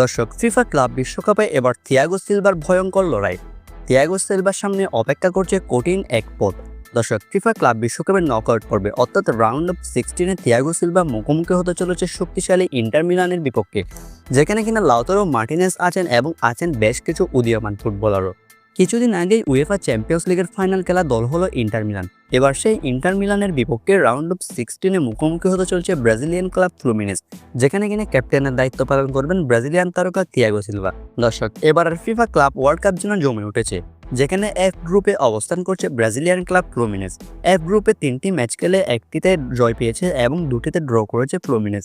দর্শক, FIFA club বিশ্বকাপে এবার থিয়াগো সিলভার ভয়ঙ্কর লড়াই। থিয়াগো সিলভার সামনে অপেক্ষা করছে কঠিন এক পথ। দর্শক, ফিফা ক্লাব বিশ্বকাপের নকআউট পর্বে অর্থাৎ রাউন্ড অফ সিক্সটিনে থিয়াগো সিলভা মুখোমুখি হতে চলেছে শক্তিশালী ইন্টার মিলানের বিপক্ষে, যেখানে কিনা লাউতারো মার্টিনেস আছেন এবং আছেন বেশ কিছু উদীয়মান ফুটবলারও। কিছুদিন আগেই উয়েফা চ্যাম্পিয়ন্স লিগের ফাইনাল খেলা দল হলো ইন্টার মিলান এবার সেই ইন্টার মিলানের বিপক্ষে রাউন্ড অফ সিক্সটিনে মুখোমুখি হতে চলছে ব্রাজিলিয়ান ক্লাব ফ্লুমিনেস যেখানে কিনা ক্যাপ্টেনের দায়িত্ব পালন করবেন ব্রাজিলিয়ান তারকা থিয়াগো সিলভা দর্শক এবারের ফিফা ক্লাব ওয়ার্ল্ড কাপ যেন জমে উঠেছে, যেখানে এফ গ্রুপে অবস্থান করছে ব্রাজিলিয়ান ক্লাব ফ্লোমিনেস এফ গ্রুপে তিনটি ম্যাচ খেলে একটিতে জয় পেয়েছে এবং দুটিতে ড্র করেছে ফ্লোমিনেস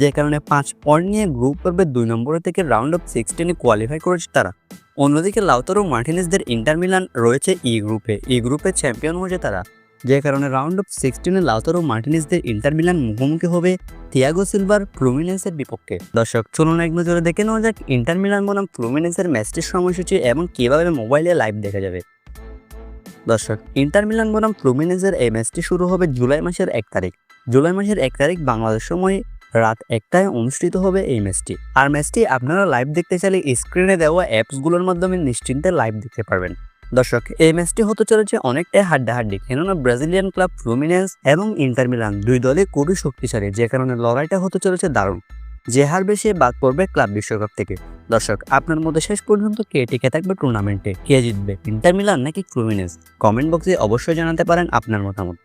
যে কারণে পাঁচ পয়েন্ট নিয়ে গ্রুপ পর্বে দুই নম্বরে থেকে রাউন্ড অফ সিক্সটিনে কোয়ালিফাই করেছে তারা। অন্যদিকে লাউতারো মার্টিনেসদের ইন্টার মিলান রয়েছে ই গ্রুপে। ই গ্রুপে চ্যাম্পিয়ন হয়েছে তারা। যে কারণে রাউন্ড অফ সিক্সটিনে লাউতারো মার্টিনেসদের ইন্টার মিলান মুখোমুখি হবে থিয়াগো সিলভার ফ্লুমিনেন্সের বিপক্ষে। দর্শক, চলুন এক নজরে দেখে নেওয়া যাক ইন্টার মিলান বনাম ফ্লুমিনেন্সের ম্যাচটির সময়সূচি এবং কীভাবে মোবাইলে লাইভ দেখা যাবে। দর্শক, ইন্টার মিলান বনাম ফ্লুমিনেন্সের এই ম্যাচটি শুরু হবে জুলাই মাসের এক তারিখ। জুলাই মাসের এক তারিখ বাংলাদেশ সময় রাত একটায় অনুষ্ঠিত হবে এই ম্যাচটি। আর ম্যাচটি আপনারা লাইভ দেখতে চাইলে স্ক্রিনে দেওয়া অ্যাপসগুলোর মাধ্যমে নিশ্চিন্তে লাইভ দেখতে পারবেন। দর্শক, এই ম্যাচটি হতে চলেছে অনেকটাই হাড্ডাহাড্ডি কেননা ব্রাজিলিয়ান ক্লাব ফ্লুমিনেন্স এবং ইন্টার মিলান দুই দলে খুবই শক্তিশালী, যে কারণে লড়াইটা হতে চলেছে দারুণ। যে হারবে সে বাদ পড়বে ক্লাব বিশ্বকাপ থেকে। দর্শক, আপনার মধ্যে শেষ পর্যন্ত কে টিকে থাকবে টুর্নামেন্টে কে জিতবে, ইন্টার মিলান নাকি ফ্লুমিনেন্স কমেন্ট বক্সে অবশ্যই জানাতে পারেন আপনার মতামত।